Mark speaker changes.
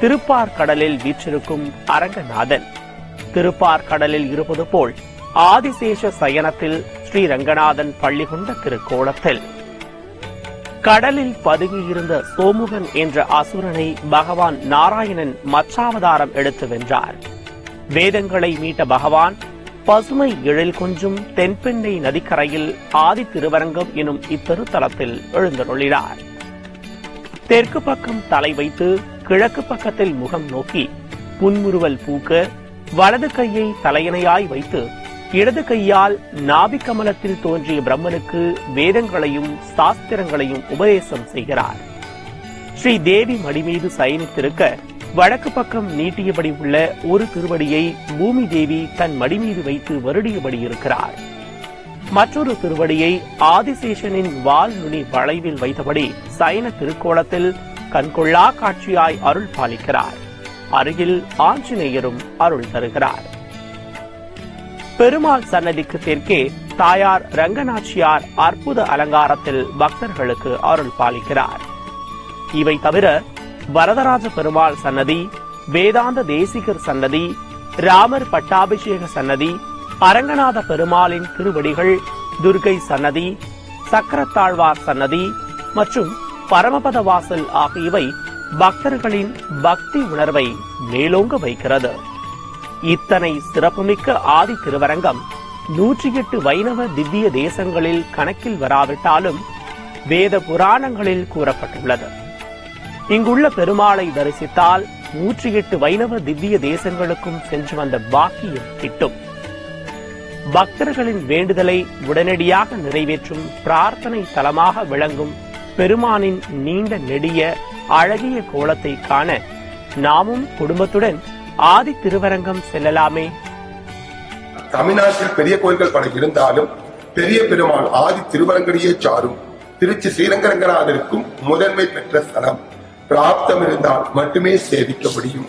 Speaker 1: திருப்பார் கடலில் வீற்றிருக்கும் அரங்கநாதன். திருப்பார் கடலில் இருப்பது போல் ஆதிசேஷ சயனத்தில் ஸ்ரீரங்கநாதன் பள்ளி கொண்ட திருக்கோலத்தில். கடலில் பதுங்கியிருந்த சோமுகன் என்ற அசுரனை பகவான் நாராயணன் மச்சாவதாரம் எடுத்து வென்றார். வேதங்களை மீட்ட பகவான் பசுமை எழில் கொஞ்சும் தென்பெண்ணை நதிக்கரையில் ஆதி திருவரங்கம் எனும் இத்திருத்தலத்தில் எழுந்தருளினார். தெற்கு பக்கம் தலை வைத்து கிழக்கு பக்கத்தில் முகம் நோக்கி புன்முறுவல் பூக்க வலது கையை தலையணையாய் வைத்து இடது கையால் நாபிக்கமலத்தில் தோன்றிய பிரம்மனுக்கு வேதங்களையும் சாஸ்திரங்களையும் உபதேசம் செய்கிறார். ஸ்ரீ தேவி மடி மீது சயனித்திருக்க வடக்கு பக்கம் நீட்டியபடி உள்ள ஒரு திருவடியை பூமி தேவி தன் மடிமீது வைத்து வருடியபடி இருக்கிறார். மற்றொரு திருவடியை ஆதிசேஷனின் வால் நுனி வளைவில் வைத்தபடி சயன திருக்கோலத்தில் கண்கொள்ளா காட்சியாய் அருள் பாலிக்கிறார். அருகில் ஆஞ்சநேயரும் அருள் தருகிறார். பெருமாள் சன்னதிக்கு தெற்கே தாயார் ரங்கநாச்சியார் அற்புத அலங்காரத்தில் பக்தர்களுக்கு அருள் பாலிக்கிறார். இவை தவிர வரதராஜ பெருமாள் சன்னதி வேதாந்த தேசிகர் சன்னதி ராமர் பட்டாபிஷேக சன்னதி அரங்கநாத பெருமாளின் திருவடிகள் துர்கை சன்னதி சக்கரத்தாழ்வார் சன்னதி மற்றும் பரமபத வாசல் ஆகியவை பக்தர்களின் பக்தி உணர்வை மேலோங்க வைக்கிறது. இத்தனை சிறப்புமிக்க ஆதி திருவரங்கம் நூற்றி எட்டு வைணவ திவ்ய தேசங்களில் கணக்கில் வராவிட்டாலும் வேத புராணங்களில் கூறப்பட்டுள்ளது. இங்குள்ள பெருமாளை தரிசித்தால் நூற்றி எட்டு வைணவ திவ்ய தேசங்களுக்கும் சென்று வந்த பாக்கியம் கிட்டும். பக்தர்களின் வேண்டுதலை உடனடியாக நிறைவேற்றும் பிரார்த்தனை தலமாக விளங்கும் பெருமானின் நீண்ட நெடிய அழகிய கோலத்தை காண நாமும் குடும்பத்துடன் ஆதி திருவரங்கம் செல்லலாமே.
Speaker 2: தமிழ்நாட்டில் பெரிய கோயில்கள் பல இருந்தாலும் பெரிய பெருமாள் ஆதி திருவரங்கடியே சாரும். திருச்சி ஸ்ரீரங்கரங்கநாதருக்கும் முதன்மை பெற்ற ஸ்தலம். பிராப்தம் இருந்தால் மட்டுமே சேவிக்க முடியும்.